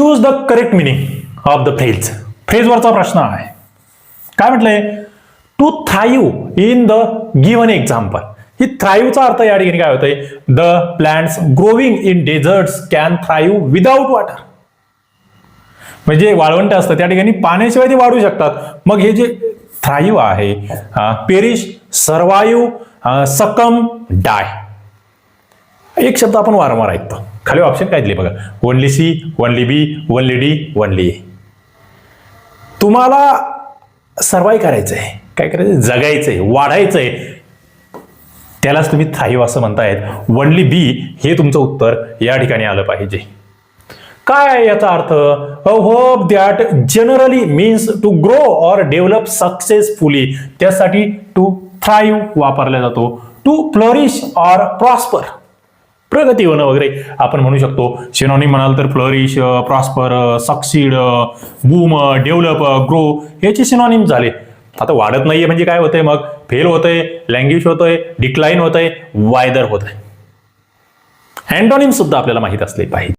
Choose the correct meaning of the phrase फ्रेजवरचा प्रश्न आहे. काय म्हटलंय? To thrive in the given example ही थ्राईव्हचा अर्थ या ठिकाणी काय होतंय? The plants growing in deserts can thrive without water म्हणजे वाळवंट असतं त्या ठिकाणी पाण्याशिवाय ते वाढू शकतात. मग हे जे थ्राईव्ह आहे पेरिश सर्वायू सकम डाय. एक शब्द आपण वारंवार ऐकतो. खाली ऑप्शन काय दिले बघा. Only C only B only D only A तुम्हाला सर्वाईव्ह करायचंय. काय करायचं जगायचंय वाढायचंय. त्यालाच तुम्ही थाईव असं म्हणतायत. वनली बी हे तुमचं उत्तर या ठिकाणी आलं पाहिजे. काय आहे याचा अर्थ? Hope that generally means to grow or develop successfully त्यासाठी टू थ्राईव्ह वापरला जातो. टू फ्लरिश ऑर प्रॉस्पर प्रगती होणं वगैरे आपण म्हणू शकतो. शेनॉनी म्हणाल तर flourish prosper succeed boom develop grow याचे सिनॉनिम झाले. आता वाढत नाहीये म्हणजे काय होतंय मग? फेल होतंय लँग्वेज होतोय डिक्लाईन होतंय वायदर होत आहे सुद्धा आपल्याला माहीत असले पाहिजे.